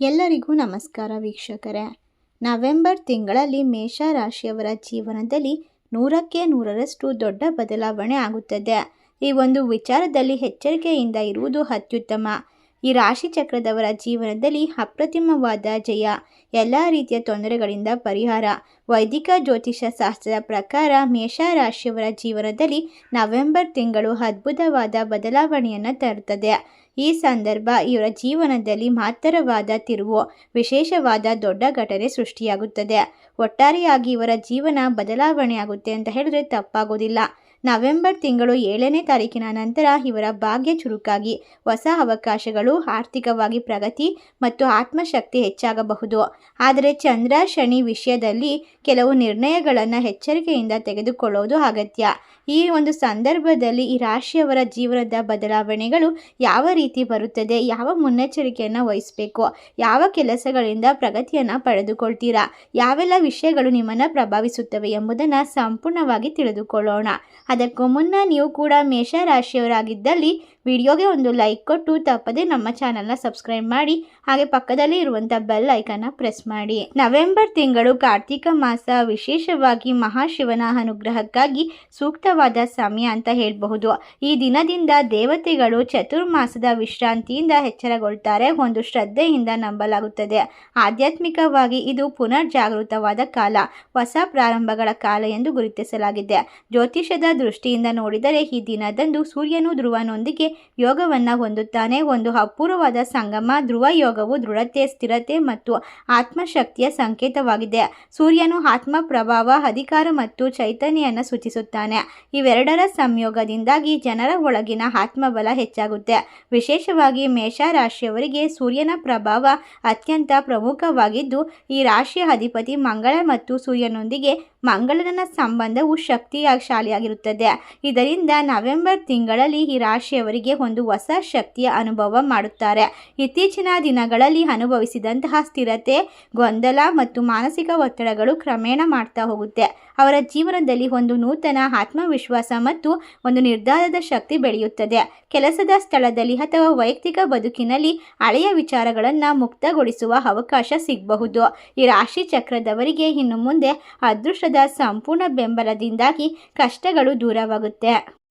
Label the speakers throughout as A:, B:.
A: ಎಲ್ಲರಿಗೂ ನಮಸ್ಕಾರ ವೀಕ್ಷಕರೇ. ನವೆಂಬರ್ ತಿಂಗಳಲ್ಲಿ ಮೇಷ ರಾಶಿಯವರ ಜೀವನದಲ್ಲಿ ನೂರಕ್ಕೆ ನೂರರಷ್ಟು ದೊಡ್ಡ ಬದಲಾವಣೆ ಆಗುತ್ತದೆ. ಈ ಒಂದು ವಿಚಾರದಲ್ಲಿ ಎಚ್ಚರಿಕೆಯಿಂದ ಇರುವುದು ಅತ್ಯುತ್ತಮ. ಈ ರಾಶಿ ಚಕ್ರದವರ ಜೀವನದಲ್ಲಿ ಅಪ್ರತಿಮವಾದ ಜಯ, ಎಲ್ಲ ರೀತಿಯ ತೊಂದರೆಗಳಿಂದ ಪರಿಹಾರ. ವೈದಿಕ ಜ್ಯೋತಿಷ ಶಾಸ್ತ್ರದ ಪ್ರಕಾರ ಮೇಷ ರಾಶಿಯವರ ಜೀವನದಲ್ಲಿ ನವೆಂಬರ್ ತಿಂಗಳು ಅದ್ಭುತವಾದ ಬದಲಾವಣೆಯನ್ನು ತರುತ್ತದೆ. ಈ ಸಂದರ್ಭ ಇವರ ಜೀವನದಲ್ಲಿ ಮಾತ್ರವಾದ ತಿರುವು, ವಿಶೇಷವಾದ ದೊಡ್ಡ ಘಟನೆ ಸೃಷ್ಟಿಯಾಗುತ್ತದೆ. ಒಟ್ಟಾರೆಯಾಗಿ ಇವರ ಜೀವನ ಬದಲಾವಣೆಯಾಗುತ್ತೆ ಅಂತ ಹೇಳಿದ್ರೆ ತಪ್ಪಾಗೋದಿಲ್ಲ. ನವೆಂಬರ್ ತಿಂಗಳು ಏಳನೇ ತಾರೀಕಿನ ನಂತರ ಇವರ ಭಾಗ್ಯ ಚುರುಕಾಗಿ ಹೊಸ ಅವಕಾಶಗಳು, ಆರ್ಥಿಕವಾಗಿ ಪ್ರಗತಿ ಮತ್ತು ಆತ್ಮಶಕ್ತಿ ಹೆಚ್ಚಾಗಬಹುದು. ಆದರೆ ಚಂದ್ರ ಶನಿ ವಿಷಯದಲ್ಲಿ ಕೆಲವು ನಿರ್ಣಯಗಳನ್ನು ಎಚ್ಚರಿಕೆಯಿಂದ ತೆಗೆದುಕೊಳ್ಳುವುದು ಅಗತ್ಯ. ಈ ಒಂದು ಸಂದರ್ಭದಲ್ಲಿ ಈ ರಾಶಿಯವರ ಜೀವನದ ಬದಲಾವಣೆಗಳು ಯಾವ ರೀತಿ ಬರುತ್ತದೆ, ಯಾವ ಮುನ್ನೆಚ್ಚರಿಕೆಯನ್ನು ವಹಿಸಬೇಕು, ಯಾವ ಕೆಲಸಗಳಿಂದ ಪ್ರಗತಿಯನ್ನು ಪಡೆದುಕೊಳ್ತೀರಾ, ಯಾವೆಲ್ಲ ವಿಷಯಗಳು ನಿಮ್ಮನ್ನು ಪ್ರಭಾವಿಸುತ್ತವೆ ಎಂಬುದನ್ನು ಸಂಪೂರ್ಣವಾಗಿ ತಿಳಿದುಕೊಳ್ಳೋಣ. ಅದಕ್ಕೂ ಮುನ್ನ ನೀವು ಕೂಡ ಮೇಷ ರಾಶಿಯವರಾಗಿದ್ದಲ್ಲಿ ವಿಡಿಯೋಗೆ ಒಂದು ಲೈಕ್ ಕೊಟ್ಟು ತಪ್ಪದೆ ನಮ್ಮ ಚಾನಲ್ನ ಸಬ್ಸ್ಕ್ರೈಬ್ ಮಾಡಿ, ಹಾಗೆ ಪಕ್ಕದಲ್ಲಿ ಇರುವಂಥ ಬೆಲ್ ಐಕನ್ನ ಪ್ರೆಸ್ ಮಾಡಿ. ನವೆಂಬರ್ ತಿಂಗಳು ಕಾರ್ತಿಕ ಮಾಸ ವಿಶೇಷವಾಗಿ ಮಹಾಶಿವನ ಅನುಗ್ರಹಕ್ಕಾಗಿ ಸೂಕ್ತವಾದ ಸಮಯ ಅಂತ ಹೇಳಬಹುದು. ಈ ದಿನದಿಂದ ದೇವತೆಗಳು ಚತುರ್ಮಾಸದ ವಿಶ್ರಾಂತಿಯಿಂದ ಎಚ್ಚರಗೊಳ್ತಾರೆ ಒಂದು ಶ್ರದ್ಧೆಯಿಂದ ನಂಬಲಾಗುತ್ತದೆ. ಆಧ್ಯಾತ್ಮಿಕವಾಗಿ ಇದು ಪುನರ್ ಜಾಗೃತವಾದ ಕಾಲ, ಹೊಸ ಪ್ರಾರಂಭಗಳ ಕಾಲ ಎಂದು ಗುರುತಿಸಲಾಗಿದೆ. ಜ್ಯೋತಿಷದ ದೃಷ್ಟಿಯಿಂದ ನೋಡಿದರೆ ಈ ದಿನದಂದು ಸೂರ್ಯನು ಧ್ರುವನೊಂದಿಗೆ ಯೋಗವನ್ನು ಹೊಂದುತ್ತಾನೆ. ಒಂದು ಅಪೂರ್ವವಾದ ಸಂಗಮ, ಧ್ರುವ ಯೋಗವು ದೃಢತೆ, ಸ್ಥಿರತೆ ಮತ್ತು ಆತ್ಮಶಕ್ತಿಯ ಸಂಕೇತವಾಗಿದೆ. ಸೂರ್ಯನು ಆತ್ಮ ಪ್ರಭಾವ ಅಧಿಕಾರ ಮತ್ತು ಚೈತನ್ಯವನ್ನು ಸೂಚಿಸುತ್ತಾನೆ. ಇವೆರಡರ ಸಂಯೋಗದಿಂದಾಗಿ ಜನರ ಒಳಗಿನ ಆತ್ಮಬಲ ಹೆಚ್ಚಾಗುತ್ತೆ. ವಿಶೇಷವಾಗಿ ಮೇಷ ರಾಶಿಯವರಿಗೆ ಸೂರ್ಯನ ಪ್ರಭಾವ ಅತ್ಯಂತ ಪ್ರಮುಖವಾಗಿದ್ದು, ಈ ರಾಶಿಯ ಅಧಿಪತಿ ಮಂಗಳ ಮತ್ತು ಸೂರ್ಯನೊಂದಿಗೆ ಮಂಗಳನ ಸಂಬಂಧವು ಶಕ್ತಿಶಾಲಿಯಾಗಿರುತ್ತದೆ ಇದರಿಂದ ನವೆಂಬರ್ ತಿಂಗಳಲ್ಲಿ ಈ ರಾಶಿಯವರಿಗೆ ಒಂದು ಹೊಸ ಶಕ್ತಿಯ ಅನುಭವ ಮಾಡುತ್ತಾರೆ. ಇತ್ತೀಚಿನ ದಿನಗಳಲ್ಲಿ ಅನುಭವಿಸಿದಂತಹ ಸ್ಥಿರತೆ, ಗೊಂದಲ ಮತ್ತು ಮಾನಸಿಕ ಒತ್ತಡಗಳು ಕ್ರಮೇಣ ಮಾಡ್ತಾ ಹೋಗುತ್ತೆ. ಅವರ ಜೀವನದಲ್ಲಿ ಒಂದು ನೂತನ ಆತ್ಮವಿಶ್ವಾಸ ಮತ್ತು ಒಂದು ನಿರ್ಧಾರದ ಶಕ್ತಿ ಬೆಳೆಯುತ್ತದೆ. ಕೆಲಸದ ಸ್ಥಳದಲ್ಲಿ ಅಥವಾ ವೈಯಕ್ತಿಕ ಬದುಕಿನಲ್ಲಿ ಹಳೆಯ ವಿಚಾರಗಳನ್ನು ಮುಕ್ತಗೊಳಿಸುವ ಅವಕಾಶ ಸಿಗಬಹುದು. ಈ ರಾಶಿ ಚಕ್ರದವರಿಗೆ ಇನ್ನು ಮುಂದೆ ಅದೃಷ್ಟದ ಸಂಪೂರ್ಣ ಬೆಂಬಲದಿಂದಾಗಿ ಕಷ್ಟಗಳು ದೂರವಾಗುತ್ತೆ.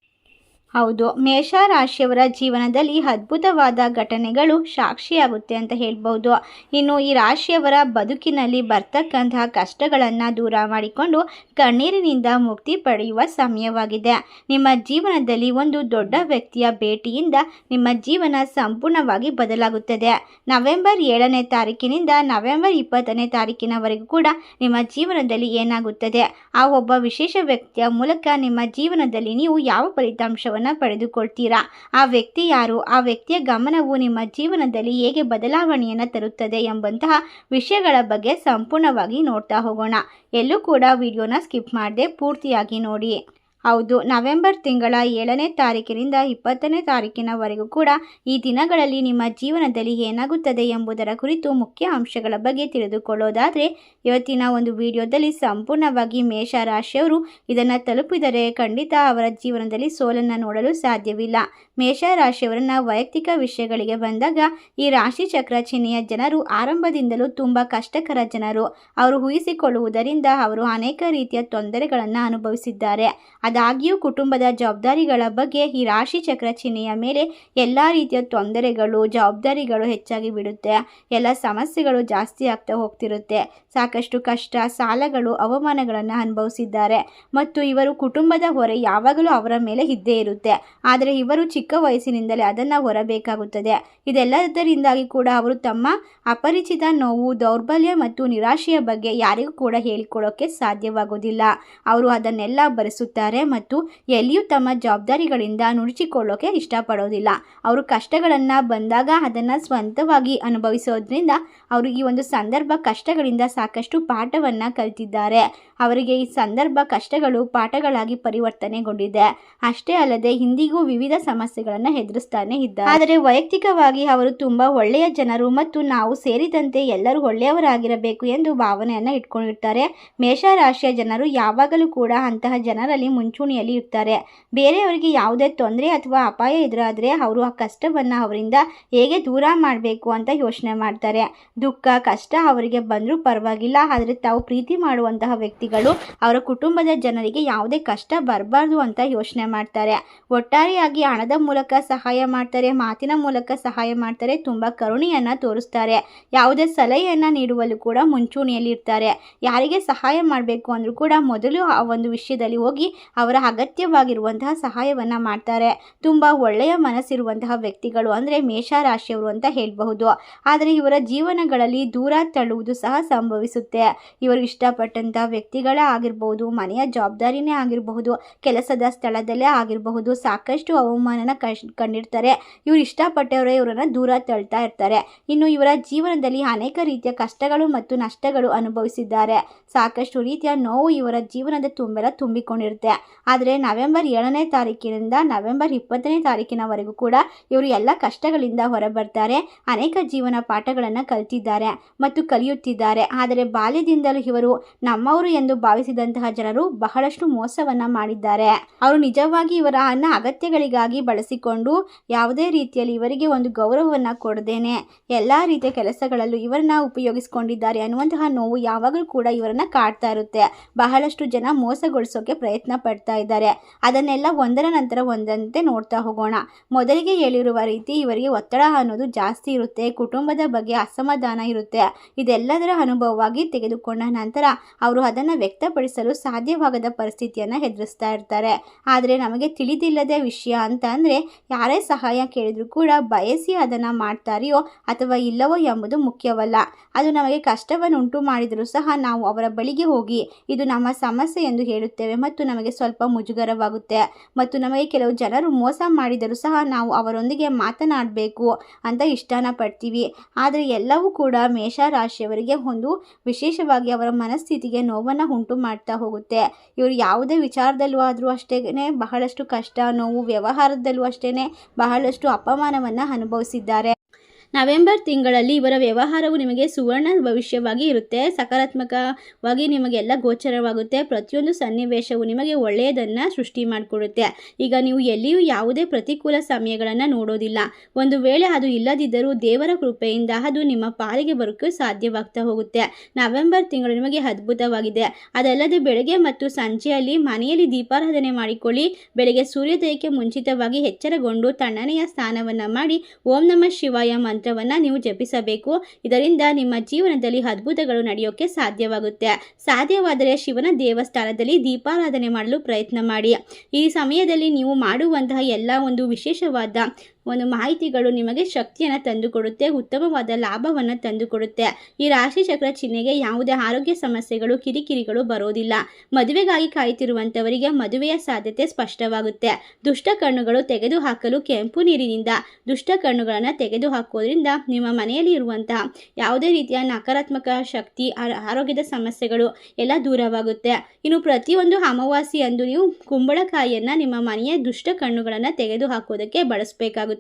A: ಹೌದು ಮೇಷ ರಾಶಿಯವರ ಜೀವನದಲ್ಲಿ ಅದ್ಭುತವಾದ ಘಟನೆಗಳು ಸಾಕ್ಷಿಯಾಗುತ್ತೆ ಅಂತ ಹೇಳ್ಬೋದು. ಇನ್ನು ಈ ರಾಶಿಯವರ ಬದುಕಿನಲ್ಲಿ ಬರ್ತಕ್ಕಂತಹ ಕಷ್ಟಗಳನ್ನು ದೂರ ಮಾಡಿಕೊಂಡು ಕಣ್ಣೀರಿನಿಂದ ಮುಕ್ತಿ ಪಡೆಯುವ ಸಮಯವಾಗಿದೆ. ನಿಮ್ಮ ಜೀವನದಲ್ಲಿ ಒಂದು ದೊಡ್ಡ ವ್ಯಕ್ತಿಯ ಭೇಟಿಯಿಂದ ನಿಮ್ಮ ಜೀವನ ಸಂಪೂರ್ಣವಾಗಿ ಬದಲಾಗುತ್ತದೆ. ನವೆಂಬರ್ ಏಳನೇ ತಾರೀಕಿನಿಂದ ನವೆಂಬರ್ ಇಪ್ಪತ್ತನೇ ತಾರೀಕಿನವರೆಗೂ ಕೂಡ ನಿಮ್ಮ ಜೀವನದಲ್ಲಿ ಏನಾಗುತ್ತದೆ? ಆ ಒಬ್ಬ ವಿಶೇಷ ವ್ಯಕ್ತಿಯ ಮೂಲಕ ನಿಮ್ಮ ಜೀವನದಲ್ಲಿ ನೀವು ಯಾವ ಫಲಿತಾಂಶವನ್ನು ಪಡೆದುಕೊಳ್ತೀರಾ? ಆ ವ್ಯಕ್ತಿ ಯಾರು? ಆ ವ್ಯಕ್ತಿಯ ಗಮನವು ನಿಮ್ಮ ಜೀವನದಲ್ಲಿ ಹೇಗೆ ಬದಲಾವಣೆಯನ್ನು ತರುತ್ತದೆ ಎಂಬಂತಹ ವಿಷಯಗಳ ಬಗ್ಗೆ ಸಂಪೂರ್ಣವಾಗಿ ನೋಡ್ತಾ ಹೋಗೋಣ. ಎಲ್ಲೂ ಕೂಡ ವಿಡಿಯೋನ ಸ್ಕಿಪ್ ಮಾಡದೆ ಪೂರ್ತಿಯಾಗಿ ನೋಡಿ. ಹೌದು, ನವೆಂಬರ್ ತಿಂಗಳ ಏಳನೇ ತಾರೀಕಿನಿಂದ ಇಪ್ಪತ್ತನೇ ತಾರೀಕಿನವರೆಗೂ ಕೂಡ ಈ ದಿನಗಳಲ್ಲಿ ನಿಮ್ಮ ಜೀವನದಲ್ಲಿ ಏನಾಗುತ್ತದೆ ಎಂಬುದರ ಕುರಿತು ಮುಖ್ಯ ಅಂಶಗಳ ಬಗ್ಗೆ ತಿಳಿದುಕೊಳ್ಳೋದಾದರೆ, ಇವತ್ತಿನ ಒಂದು ವಿಡಿಯೋದಲ್ಲಿ ಸಂಪೂರ್ಣವಾಗಿ ಮೇಷ ರಾಶಿಯವರು ಇದನ್ನು ತಲುಪಿದರೆ ಖಂಡಿತ ಅವರ ಜೀವನದಲ್ಲಿ ಸೋಲನ್ನು ನೋಡಲು ಸಾಧ್ಯವಿಲ್ಲ. ಮೇಷ ರಾಶಿಯವರನ್ನ ವೈಯಕ್ತಿಕ ವಿಷಯಗಳಿಗೆ ಬಂದಾಗ, ಈ ರಾಶಿ ಚಕ್ರ ಚಿಹ್ನೆಯ ಜನರು ಆರಂಭದಿಂದಲೂ ತುಂಬ ಕಷ್ಟಕರ ಜನರು. ಅವರು ಊಹಿಸಿಕೊಳ್ಳುವುದರಿಂದ ಅವರು ಅನೇಕ ರೀತಿಯ ತೊಂದರೆಗಳನ್ನು ಅನುಭವಿಸಿದ್ದಾರೆ. ಆದಾಗ್ಯೂ ಕುಟುಂಬದ ಜವಾಬ್ದಾರಿಗಳ ಬಗ್ಗೆ ಈ ರಾಶಿ ಚಕ್ರ ಚಿಹ್ನೆಯ ಮೇಲೆ ಎಲ್ಲ ರೀತಿಯ ತೊಂದರೆಗಳು, ಜವಾಬ್ದಾರಿಗಳು ಹೆಚ್ಚಾಗಿ ಬಿಡುತ್ತೆ. ಎಲ್ಲ ಸಮಸ್ಯೆಗಳು ಜಾಸ್ತಿ ಆಗ್ತಾ ಹೋಗ್ತಿರುತ್ತೆ. ಸಾಕಷ್ಟು ಕಷ್ಟ, ಸಾಲಗಳು, ಅವಮಾನಗಳನ್ನು ಅನುಭವಿಸಿದ್ದಾರೆ. ಮತ್ತು ಇವರು ಕುಟುಂಬದ ಹೊರೆ ಯಾವಾಗಲೂ ಅವರ ಮೇಲೆ ಇದ್ದೇ ಇರುತ್ತೆ. ಆದರೆ ಇವರು ಚಿಕ್ಕ ವಯಸ್ಸಿನಿಂದಲೇ ಅದನ್ನು ಹೊರಬೇಕಾಗುತ್ತದೆ. ಇದೆಲ್ಲದರಿಂದಾಗಿ ಕೂಡ ಅವರು ತಮ್ಮ ಅಪರಿಚಿತ ನೋವು, ದೌರ್ಬಲ್ಯ ಮತ್ತು ನಿರಾಶೆಯ ಬಗ್ಗೆ ಯಾರಿಗೂ ಕೂಡ ಹೇಳಿಕೊಡೋಕ್ಕೆ ಸಾಧ್ಯವಾಗೋದಿಲ್ಲ. ಅವರು ಅದನ್ನೆಲ್ಲ ಭರಿಸುತ್ತಾರೆ ಮತ್ತು ಎಲ್ಲಿಯೂ ತಮ್ಮ ಜವಾಬ್ದಾರಿಗಳಿಂದ ನುಣುಚಿಕೊಳ್ಳೋಕೆ ಇಷ್ಟಪಡೋದಿಲ್ಲ. ಅವರು ಕಷ್ಟಗಳನ್ನು ಬಂದಾಗ ಅದನ್ನು ಸ್ವಂತವಾಗಿ ಅನುಭವಿಸೋದ್ರಿಂದ ಅವರು ಈ ಒಂದು ಸಂದರ್ಭ ಕಷ್ಟಗಳಿಂದ ಸಾಕಷ್ಟು ಪಾಠವನ್ನು ಕಲಿತಿದ್ದಾರೆ. ಅವರಿಗೆ ಈ ಸಂದರ್ಭ ಕಷ್ಟಗಳು ಪಾಠಗಳಾಗಿ ಪರಿವರ್ತನೆಗೊಂಡಿದೆ. ಅಷ್ಟೇ ಅಲ್ಲದೆ ಇಂದಿಗೂ ವಿವಿಧ ಸಮಸ್ಯೆಗಳನ್ನು ಎದುರಿಸ್ತಾನೆ ಇದ್ದಾರೆ. ಆದರೆ ವೈಯಕ್ತಿಕವಾಗಿ ಅವರು ತುಂಬ ಒಳ್ಳೆಯ ಜನರು ಮತ್ತು ನಾವು ಸೇರಿದಂತೆ ಎಲ್ಲರೂ ಒಳ್ಳೆಯವರಾಗಿರಬೇಕು ಎಂದು ಭಾವನೆಯನ್ನು ಇಟ್ಕೊಂಡಿರ್ತಾರೆ. ಮೇಷರಾಶಿಯ ಜನರು ಯಾವಾಗಲೂ ಕೂಡ ಅಂತಹ ಜನರಲ್ಲಿ ಮುಂಚೂಣಿ ಮುಂಚೂಣಿಯಲ್ಲಿ ಇರ್ತಾರೆ. ಬೇರೆಯವರಿಗೆ ಯಾವುದೇ ತೊಂದರೆ ಅಥವಾ ಅಪಾಯ ಎದುರಾದರೆ ಅವರು ಆ ಕಷ್ಟವನ್ನು ಅವರಿಂದ ಹೇಗೆ ದೂರ ಮಾಡಬೇಕು ಅಂತ ಯೋಚನೆ ಮಾಡ್ತಾರೆ. ದುಃಖ, ಕಷ್ಟ ಅವರಿಗೆ ಬಂದರೂ ಪರವಾಗಿಲ್ಲ, ಆದರೆ ತಾವು ಪ್ರೀತಿ ಮಾಡುವಂತಹ ವ್ಯಕ್ತಿಗಳು ಅವರ ಕುಟುಂಬದ ಜನರಿಗೆ ಯಾವುದೇ ಕಷ್ಟ ಬರಬಾರ್ದು ಅಂತ ಯೋಚನೆ ಮಾಡ್ತಾರೆ. ಒಟ್ಟಾರೆಯಾಗಿ ಹಣದ ಮೂಲಕ ಸಹಾಯ ಮಾಡ್ತಾರೆ, ಮಾತಿನ ಮೂಲಕ ಸಹಾಯ ಮಾಡ್ತಾರೆ, ತುಂಬ ಕರುಣೆಯನ್ನು ತೋರಿಸ್ತಾರೆ. ಯಾವುದೇ ಸಲಹೆಯನ್ನು ನೀಡುವಲ್ಲೂ ಕೂಡ ಮುಂಚೂಣಿಯಲ್ಲಿ ಇರ್ತಾರೆ. ಯಾರಿಗೆ ಸಹಾಯ ಮಾಡಬೇಕು ಅಂದರೂ ಕೂಡ ಮೊದಲು ಆ ಒಂದು ವಿಷಯದಲ್ಲಿ ಹೋಗಿ ಅವರ ಅಗತ್ಯವಾಗಿರುವಂತಹ ಸಹಾಯವನ್ನು ಮಾಡ್ತಾರೆ. ತುಂಬ ಒಳ್ಳೆಯ ಮನಸ್ಸಿರುವಂತಹ ವ್ಯಕ್ತಿಗಳು ಅಂದರೆ ಮೇಷರಾಶಿಯವರು ಅಂತ ಹೇಳಬಹುದು. ಆದರೆ ಇವರ ಜೀವನಗಳಲ್ಲಿ ದೂರ ತಳ್ಳುವುದು ಸಹ ಸಂಭವಿಸುತ್ತೆ. ಇವರು ಇಷ್ಟಪಟ್ಟಂತಹ ವ್ಯಕ್ತಿಗಳೇ ಆಗಿರಬಹುದು ಮನೆಯ ಜವಾಬ್ದಾರಿನೇ ಆಗಿರಬಹುದು, ಕೆಲಸದ ಸ್ಥಳದಲ್ಲೇ ಆಗಿರಬಹುದು, ಸಾಕಷ್ಟು ಅವಮಾನನ ಕಂಡಿರ್ತಾರೆ. ಇವರು ಇಷ್ಟಪಟ್ಟವರೇ ಇವರನ್ನು ದೂರ ತಳ್ತಾ ಇರ್ತಾರೆ. ಇನ್ನು ಇವರ ಜೀವನದಲ್ಲಿ ಅನೇಕ ರೀತಿಯ ಕಷ್ಟಗಳು ಮತ್ತು ನಷ್ಟಗಳು ಅನುಭವಿಸಿದ್ದಾರೆ. ಸಾಕಷ್ಟು ರೀತಿಯ ನೋವು ಇವರ ಜೀವನದ ತುಂಬೆಲ್ಲ ತುಂಬಿಕೊಂಡಿರುತ್ತೆ. ಆದರೆ ನವೆಂಬರ್ ಏಳನೇ ತಾರೀಕಿನಿಂದ ನವೆಂಬರ್ ಇಪ್ಪತ್ತನೇ ತಾರೀಕಿನವರೆಗೂ ಕೂಡ ಇವರು ಎಲ್ಲ ಕಷ್ಟಗಳಿಂದ ಹೊರಬರ್ತಾರೆ. ಅನೇಕ ಜೀವನ ಪಾಠಗಳನ್ನು ಕಲಿತಿದ್ದಾರೆ ಮತ್ತು ಕಲಿಯುತ್ತಿದ್ದಾರೆ. ಆದರೆ ಬಾಲ್ಯದಿಂದಲೂ ಇವರು ನಮ್ಮವರು ಎಂದು ಭಾವಿಸಿದಂತಹ ಜನರು ಬಹಳಷ್ಟು ಮೋಸವನ್ನ ಮಾಡಿದ್ದಾರೆ. ಅವರು ನಿಜವಾಗಿ ಇವರ ಅಗತ್ಯಗಳಿಗಾಗಿ ಬಳಸಿಕೊಂಡು ಯಾವುದೇ ರೀತಿಯಲ್ಲಿ ಇವರಿಗೆ ಒಂದು ಗೌರವವನ್ನು ಕೊಡದೇನೆ. ಎಲ್ಲ ರೀತಿಯ ಕೆಲಸಗಳಲ್ಲೂ ಇವರನ್ನ ಉಪಯೋಗಿಸಿಕೊಂಡಿದ್ದಾರೆ ಅನ್ನುವಂತಹ ನೋವು ಯಾವಾಗಲೂ ಕೂಡ ಇವರನ್ನ ಕಾಡ್ತಾ ಇರುತ್ತೆ. ಬಹಳಷ್ಟು ಜನ ಮೋಸಗೊಳಿಸೋಕೆ ಪ್ರಯತ್ನ ಪಡ್ತಾ ಇದ್ದಾರೆ. ಅದನ್ನೆಲ್ಲ ಒಂದರ ನಂತರ ಒಂದಂತೆ ನೋಡ್ತಾ ಹೋಗೋಣ. ಮೊದಲಿಗೆ ಹೇಳಿರುವ ರೀತಿ ಇವರಿಗೆ ಒತ್ತಡ ಅನ್ನೋದು ಜಾಸ್ತಿ ಇರುತ್ತೆ. ಕುಟುಂಬದ ಬಗ್ಗೆ ಅಸಮಾಧಾನ ಇರುತ್ತೆ. ಇದೆಲ್ಲದರ ಅನುಭವವಾಗಿ ತೆಗೆದುಕೊಂಡ ನಂತರ ಅವರು ಅದನ್ನು ವ್ಯಕ್ತಪಡಿಸಲು ಸಾಧ್ಯವಾಗದ ಪರಿಸ್ಥಿತಿಯನ್ನು ಹೆದರಿಸ್ತಾ ಇರ್ತಾರೆ. ಆದರೆ ನಮಗೆ ತಿಳಿದಿಲ್ಲದ ವಿಷಯ ಅಂತ ಅಂದರೆ ಯಾರೇ ಸಹಾಯ ಕೇಳಿದರೂ ಕೂಡ ಬಯಸಿ ಅದನ್ನು ಮಾಡ್ತಾರೆಯೋ ಅಥವಾ ಇಲ್ಲವೋ ಎಂಬುದು ಮುಖ್ಯವಲ್ಲ. ಅದು ನಮಗೆ ಕಷ್ಟವನ್ನು ಉಂಟು ಮಾಡಿದರೂ ಸಹ ನಾವು ಅವರ ಬಳಿಗೆ ಹೋಗಿ ಇದು ನಮ್ಮ ಸಮಸ್ಯೆ ಎಂದು ಹೇಳುತ್ತೇವೆ ಮತ್ತು ನಮಗೆ ಸ್ವಲ್ಪ ಮುಜುಗರವಾಗುತ್ತೆ. ಮತ್ತು ನಮಗೆ ಕೆಲವು ಜನರು ಮೋಸ ಮಾಡಿದರೂ ಸಹ ನಾವು ಅವರೊಂದಿಗೆ ಮಾತನಾಡಬೇಕು ಅಂತ ಇಷ್ಟನ ಪಡ್ತೀವಿ ಆದರೆ ಎಲ್ಲವೂ ಕೂಡ ಮೇಷರಾಶಿಯವರಿಗೆ ಒಂದು ವಿಶೇಷವಾಗಿ ಅವರ ಮನಸ್ಥಿತಿಗೆ ನೋವನ್ನು ಉಂಟು ಮಾಡ್ತಾ ಹೋಗುತ್ತೆ. ಇವರು ಯಾವುದೇ ವಿಚಾರದಲ್ಲೂ ಆದರೂ ಅಷ್ಟೇ ಬಹಳಷ್ಟು ಕಷ್ಟ, ನೋವು, ವ್ಯವಹಾರದಲ್ಲೂ ಅಷ್ಟೇ ಬಹಳಷ್ಟು ಅಪಮಾನವನ್ನು ಅನುಭವಿಸಿದ್ದಾರೆ. ನವೆಂಬರ್ ತಿಂಗಳಲ್ಲಿ ಇವರ ವ್ಯವಹಾರವು ನಿಮಗೆ ಸುವರ್ಣ ಭವಿಷ್ಯವಾಗಿ ಇರುತ್ತೆ. ಸಕಾರಾತ್ಮಕವಾಗಿ ನಿಮಗೆಲ್ಲ ಗೋಚರವಾಗುತ್ತೆ. ಪ್ರತಿಯೊಂದು ಸನ್ನಿವೇಶವು ನಿಮಗೆ ಒಳ್ಳೆಯದನ್ನು ಸೃಷ್ಟಿ ಮಾಡಿಕೊಡುತ್ತೆ. ಈಗ ನೀವು ಎಲ್ಲಿಯೂ ಯಾವುದೇ ಪ್ರತಿಕೂಲ ಸಮಯಗಳನ್ನು ನೋಡೋದಿಲ್ಲ. ಒಂದು ವೇಳೆ ಅದು ಇಲ್ಲದಿದ್ದರೂ ದೇವರ ಕೃಪೆಯಿಂದ ಅದು ನಿಮ್ಮ ಪಾಲಿಗೆ ಬರೋಕ್ಕೆ ಸಾಧ್ಯವಾಗ್ತಾ ಹೋಗುತ್ತೆ. ನವೆಂಬರ್ ತಿಂಗಳು ನಿಮಗೆ ಅದ್ಭುತವಾಗಿದೆ. ಅದಲ್ಲದೆ ಬೆಳಗ್ಗೆ ಮತ್ತು ಸಂಜೆಯಲ್ಲಿ ಮನೆಯಲ್ಲಿ ದೀಪಾರಾಧನೆ ಮಾಡಿಕೊಳ್ಳಿ. ಬೆಳಗ್ಗೆ ಸೂರ್ಯೋದಯಕ್ಕೆ ಮುಂಚಿತವಾಗಿ ಎಚ್ಚರಗೊಂಡು ತಣ್ಣನೆಯ ಸ್ನಾನವನ್ನು ಮಾಡಿ ಓಂ ನಮಃ ಶಿವಾಯ ಮಂತ್ರವನ್ನು ನೀವು ಜಪಿಸಬೇಕು. ಇದರಿಂದ ನಿಮ್ಮ ಜೀವನದಲ್ಲಿ ಅದ್ಭುತಗಳು ನಡೆಯೋಕೆ ಸಾಧ್ಯವಾಗುತ್ತೆ. ಸಾಧ್ಯವಾದರೆ ಶಿವನ ದೇವಸ್ಥಾನದಲ್ಲಿ ದೀಪಾರಾಧನೆ ಮಾಡಲು ಪ್ರಯತ್ನ ಮಾಡಿ. ಈ ಸಮಯದಲ್ಲಿ ನೀವು ಮಾಡುವಂತಹ ಎಲ್ಲ ಒಂದು ವಿಶೇಷವಾದ ಒಂದು ಮಾಹಿತಿಗಳು ನಿಮಗೆ ಶಕ್ತಿಯನ್ನು ತಂದುಕೊಡುತ್ತೆ, ಉತ್ತಮವಾದ ಲಾಭವನ್ನು ತಂದುಕೊಡುತ್ತೆ. ಈ ರಾಶಿ ಚಕ್ರ ಚಿಹ್ನೆಗೆ ಯಾವುದೇ ಆರೋಗ್ಯ ಸಮಸ್ಯೆಗಳು, ಕಿರಿಕಿರಿಗಳು ಬರೋದಿಲ್ಲ. ಮದುವೆಗಾಗಿ ಕಾಯುತ್ತಿರುವಂಥವರಿಗೆ ಮದುವೆಯ ಸಾಧ್ಯತೆ ಸ್ಪಷ್ಟವಾಗುತ್ತೆ. ದುಷ್ಟ ಕಣ್ಣುಗಳು ತೆಗೆದುಹಾಕಲು ಕೆಂಪು ನೀರಿನಿಂದ, ದುಷ್ಟ ಕಣ್ಣುಗಳನ್ನು ತೆಗೆದುಹಾಕೋದ್ರಿಂದ ನಿಮ್ಮ ಮನೆಯಲ್ಲಿ ಇರುವಂತಹ ಯಾವುದೇ ರೀತಿಯ ನಕಾರಾತ್ಮಕ ಶಕ್ತಿ ಆರೋಗ್ಯದ ಸಮಸ್ಯೆಗಳು ಎಲ್ಲ ದೂರವಾಗುತ್ತೆ. ಇನ್ನು ಪ್ರತಿಯೊಂದು ಅಮಾವಾಸ್ಯೆಯಂದು ನೀವು ಕುಂಬಳಕಾಯಿಯನ್ನು ನಿಮ್ಮ ಮನೆಯ ದುಷ್ಟ ಕಣ್ಣುಗಳನ್ನು ತೆಗೆದುಹಾಕೋದಕ್ಕೆ ಬಳಸಬೇಕಾಗುತ್ತೆ.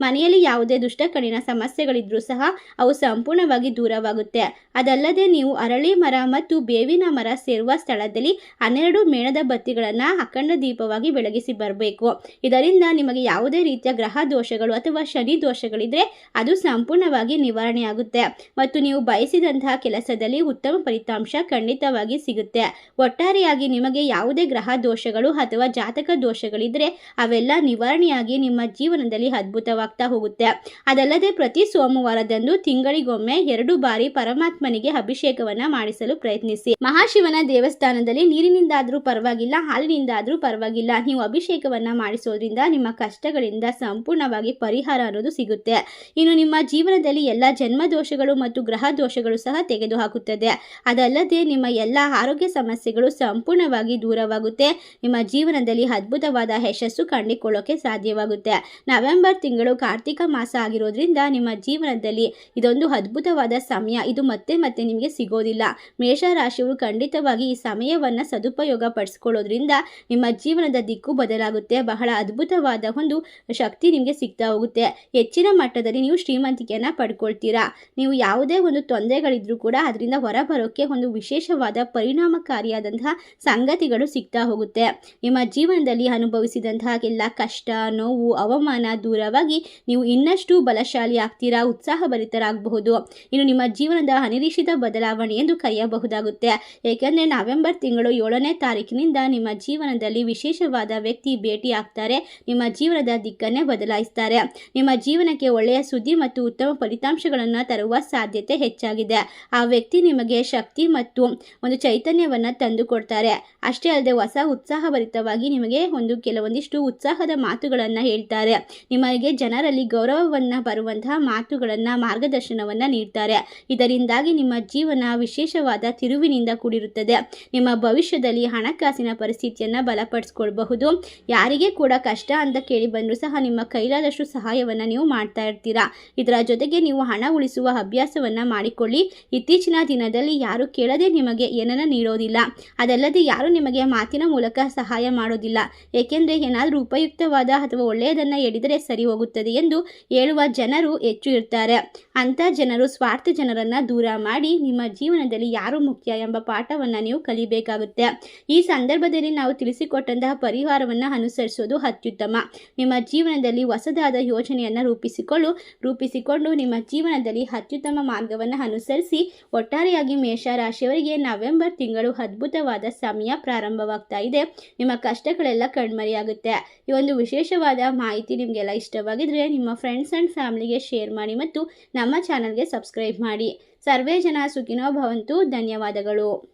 A: ಮನೆಯಲ್ಲಿ ಯಾವುದೇ ದುಷ್ಟ ಕಣ್ಣಿನ ಸಮಸ್ಯೆಗಳಿದ್ರೂ ಸಹ ಅವು ಸಂಪೂರ್ಣವಾಗಿ ದೂರವಾಗುತ್ತೆ ಅದಲ್ಲದೆ ನೀವು ಅರಳಿ ಮರ ಮತ್ತು ಬೇವಿನ ಮರ ಸೇರುವ ಸ್ಥಳದಲ್ಲಿ ಹನ್ನೆರಡು ಮೇಣದ ಬತ್ತಿಗಳನ್ನು ಅಖಂಡ ದೀಪವಾಗಿ ಬೆಳಗಿಸಿ ಬರಬೇಕು. ಇದರಿಂದ ನಿಮಗೆ ಯಾವುದೇ ರೀತಿಯ ಗ್ರಹ ದೋಷಗಳು ಅಥವಾ ಶನಿ ದೋಷಗಳಿದ್ರೆ ಅದು ಸಂಪೂರ್ಣವಾಗಿ ನಿವಾರಣೆಯಾಗುತ್ತೆ ಮತ್ತು ನೀವು ಬಯಸಿದಂತಹ ಕೆಲಸದಲ್ಲಿ ಉತ್ತಮ ಫಲಿತಾಂಶ ಖಂಡಿತವಾಗಿ ಸಿಗುತ್ತೆ ಒಟ್ಟಾರೆಯಾಗಿ ನಿಮಗೆ ಯಾವುದೇ ಗ್ರಹ ದೋಷಗಳು ಅಥವಾ ಜಾತಕ ದೋಷಗಳಿದ್ರೆ ಅವೆಲ್ಲ ನಿವಾರಣೆಯಾಗಿ ನಿಮ್ಮ ಜೀವನದಲ್ಲಿ ಅದ್ಭುತವಾಗ್ತಾ ಹೋಗುತ್ತೆ. ಅದಲ್ಲದೆ ಪ್ರತಿ ಸೋಮವಾರದಂದು ತಿಂಗಳಿಗೊಮ್ಮೆ ಎರಡು ಬಾರಿ ಪರಮಾತ್ಮನಿಗೆ ಅಭಿಷೇಕವನ್ನ ಮಾಡಿಸಲು ಪ್ರಯತ್ನಿಸಿ. ಮಹಾಶಿವನ ದೇವಸ್ಥಾನದಲ್ಲಿ ನೀರಿನಿಂದಾದರೂ ಪರವಾಗಿಲ್ಲ, ಹಾಲಿನಿಂದಾದರೂ ಪರವಾಗಿಲ್ಲ. ನೀವು ಅಭಿಷೇಕವನ್ನ ಮಾಡಿಸೋದ್ರಿಂದ ನಿಮ್ಮ ಕಷ್ಟಗಳಿಂದ ಸಂಪೂರ್ಣವಾಗಿ ಪರಿಹಾರ ಅನ್ನೋದು ಸಿಗುತ್ತೆ. ಇನ್ನು ನಿಮ್ಮ ಜೀವನದಲ್ಲಿ ಎಲ್ಲ ಜನ್ಮ ದೋಷಗಳು ಮತ್ತು ಗ್ರಹ ದೋಷಗಳು ಸಹ ತೆಗೆದುಹಾಕುತ್ತದೆ. ಅದಲ್ಲದೆ ನಿಮ್ಮ ಎಲ್ಲ ಆರೋಗ್ಯ ಸಮಸ್ಯೆಗಳು ಸಂಪೂರ್ಣವಾಗಿ ದೂರವಾಗುತ್ತೆ. ನಿಮ್ಮ ಜೀವನದಲ್ಲಿ ಅದ್ಭುತವಾದ ಯಶಸ್ಸು ಕಂಡುಕೊಳ್ಳೋಕೆ ಸಾಧ್ಯವಾಗುತ್ತೆ. ನವೆಂಬರ್ ನವೆಂಬರ್ ತಿಂಗಳು ಕಾರ್ತಿಕ ಮಾಸ ಆಗಿರೋದ್ರಿಂದ ನಿಮ್ಮ ಜೀವನದಲ್ಲಿ ಇದೊಂದು ಅದ್ಭುತವಾದ ಸಮಯ. ಇದು ಮತ್ತೆ ಮತ್ತೆ ನಿಮಗೆ ಸಿಗೋದಿಲ್ಲ. ಮೇಷರಾಶಿಯವರು ಖಂಡಿತವಾಗಿ ಈ ಸಮಯವನ್ನು ಸದುಪಯೋಗ ಪಡಿಸ್ಕೊಳ್ಳೋದ್ರಿಂದ ನಿಮ್ಮ ಜೀವನದ ದಿಕ್ಕು ಬದಲಾಗುತ್ತೆ. ಬಹಳ ಅದ್ಭುತವಾದ ಒಂದು ಶಕ್ತಿ ನಿಮಗೆ ಸಿಗ್ತಾ ಹೋಗುತ್ತೆ. ಹೆಚ್ಚಿನ ಮಟ್ಟದಲ್ಲಿ ನೀವು ಶ್ರೀಮಂತಿಕೆಯನ್ನು ಪಡ್ಕೊಳ್ತೀರಾ. ನೀವು ಯಾವುದೇ ಒಂದು ತೊಂದರೆಗಳಿದ್ರೂ ಕೂಡ ಅದರಿಂದ ಹೊರಬರೋಕ್ಕೆ ಒಂದು ವಿಶೇಷವಾದ ಪರಿಣಾಮಕಾರಿಯಾದಂತಹ ಸಂಗತಿಗಳು ಸಿಗ್ತಾ ಹೋಗುತ್ತೆ. ನಿಮ್ಮ ಜೀವನದಲ್ಲಿ ಅನುಭವಿಸಿದಂತಹ ಎಲ್ಲ ಕಷ್ಟ, ನೋವು, ಅವಮಾನ ದೂರವಾಗಿ ನೀವು ಇನ್ನಷ್ಟು ಬಲಶಾಲಿ ಆಗ್ತೀರಾ, ಉತ್ಸಾಹಭರಿತರಾಗಬಹುದು. ಇನ್ನು ನಿಮ್ಮ ಜೀವನದ ಅನಿರೀಕ್ಷಿತ ಬದಲಾವಣೆ ಎಂದು ಕರೆಯಬಹುದಾಗುತ್ತೆ. ಏಕೆಂದರೆ ನವೆಂಬರ್ ತಿಂಗಳು ಏಳನೇ ತಾರೀಕಿನಿಂದ ನಿಮ್ಮ ಜೀವನದಲ್ಲಿ ವಿಶೇಷವಾದ ವ್ಯಕ್ತಿ ಭೇಟಿ ಆಗ್ತಾರೆ, ನಿಮ್ಮ ಜೀವನದ ದಿಕ್ಕನ್ನೇ ಬದಲಾಯಿಸ್ತಾರೆ. ನಿಮ್ಮ ಜೀವನಕ್ಕೆ ಒಳ್ಳೆಯ ಸುದ್ದಿ ಮತ್ತು ಉತ್ತಮ ಫಲಿತಾಂಶಗಳನ್ನು ತರುವ ಸಾಧ್ಯತೆ ಹೆಚ್ಚಾಗಿದೆ. ಆ ವ್ಯಕ್ತಿ ನಿಮಗೆ ಶಕ್ತಿ ಮತ್ತು ಒಂದು ಚೈತನ್ಯವನ್ನು ತಂದುಕೊಡ್ತಾರೆ. ಅಷ್ಟೇ ಅಲ್ಲದೆ ಹೊಸ ಉತ್ಸಾಹಭರಿತವಾಗಿ ನಿಮಗೆ ಒಂದು ಕೆಲವೊಂದಿಷ್ಟು ಉತ್ಸಾಹದ ಮಾತುಗಳನ್ನು ಹೇಳ್ತಾರೆ. ನಿಮಗೆ ಜನರಲ್ಲಿ ಗೌರವವನ್ನು ಬರುವಂತಹ ಮಾತುಗಳನ್ನು, ಮಾರ್ಗದರ್ಶನವನ್ನು ನೀಡ್ತಾರೆ. ಇದರಿಂದಾಗಿ ನಿಮ್ಮ ಜೀವನ ವಿಶೇಷವಾದ ತಿರುವಿನಿಂದ ಕೂಡಿರುತ್ತದೆ. ನಿಮ್ಮ ಭವಿಷ್ಯದಲ್ಲಿ ಹಣಕಾಸಿನ ಪರಿಸ್ಥಿತಿಯನ್ನು ಬಲಪಡಿಸ್ಕೊಳ್ಬಹುದು. ಯಾರಿಗೆ ಕೂಡ ಕಷ್ಟ ಅಂತ ಕೇಳಿ ಬಂದರೂ ಸಹ ನಿಮ್ಮ ಕೈಲಾದಷ್ಟು ಸಹಾಯವನ್ನು ನೀವು ಮಾಡ್ತಾ ಇರ್ತೀರಾ? ಇದರ ಜೊತೆಗೆ ನೀವು ಹಣ ಉಳಿಸುವ ಅಭ್ಯಾಸವನ್ನು ಮಾಡಿಕೊಳ್ಳಿ. ಇತ್ತೀಚಿನ ದಿನದಲ್ಲಿ ಯಾರು ಕೇಳದೆ ನಿಮಗೆ ಏನನ್ನ ನೀಡೋದಿಲ್ಲ. ಅದಲ್ಲದೆ ಯಾರು ನಿಮಗೆ ಮಾತಿನ ಮೂಲಕ ಸಹಾಯ ಮಾಡೋದಿಲ್ಲ. ಏಕೆಂದರೆ ಏನಾದರೂ ಉಪಯುಕ್ತವಾದ ಅಥವಾ ಒಳ್ಳೆಯದನ್ನು ಹೇಳಿದರೆ ಸರಿ ಹೋಗುತ್ತದೆ ಎಂದು ಹೇಳುವ ಜನರು ಹೆಚ್ಚು ಇರ್ತಾರೆ. ಅಂಥ ಜನರು ಸ್ವಾರ್ಥ ಜನರನ್ನು ದೂರ ಮಾಡಿ ನಿಮ್ಮ ಜೀವನದಲ್ಲಿ ಯಾರು ಮುಖ್ಯ ಎಂಬ ಪಾಠವನ್ನು ನೀವು ಕಲಿಬೇಕಾಗುತ್ತೆ. ಈ ಸಂದರ್ಭದಲ್ಲಿ ನಾವು ತಿಳಿಸಿಕೊಟ್ಟಂತಹ ಪರಿಹಾರವನ್ನು ಅನುಸರಿಸೋದು ಅತ್ಯುತ್ತಮ. ನಿಮ್ಮ ಜೀವನದಲ್ಲಿ ಹೊಸದಾದ ಯೋಜನೆಯನ್ನು ರೂಪಿಸಿಕೊಳ್ಳು, ರೂಪಿಸಿಕೊಂಡು ನಿಮ್ಮ ಜೀವನದಲ್ಲಿ ಅತ್ಯುತ್ತಮ ಮಾರ್ಗವನ್ನು ಅನುಸರಿಸಿ, ಒಟ್ಟಾರೆಯಾಗಿ ಮೇಷರಾಶಿಯವರಿಗೆ ನವೆಂಬರ್ ತಿಂಗಳು ಅದ್ಭುತವಾದ ಸಮಯ ಪ್ರಾರಂಭವಾಗ್ತಾ ಇದೆ. ನಿಮ್ಮ ಕಷ್ಟಗಳೆಲ್ಲ ಕಣ್ಮರೆಯಾಗುತ್ತೆ. ಈ ಒಂದು ವಿಶೇಷವಾದ ಮಾಹಿತಿ ನಿಮಗೆಲ್ಲ ಇಷ್ಟವಾಗಿದ್ದರೆ ನಿಮ್ಮ ಫ್ರೆಂಡ್ಸ್ ಆ್ಯಂಡ್ ಫ್ಯಾಮಿಲಿಗೆ ಶೇರ್ ಮಾಡಿ ಮತ್ತು ನಮ್ಮ ಚಾನಲ್ಗೆ ಸಬ್ಸ್ಕ್ರೈಬ್ ಮಾಡಿ. ಸರ್ವೇ ಜನ ಸುಖಿನೋ ಭವಂತು. ಧನ್ಯವಾದಗಳು.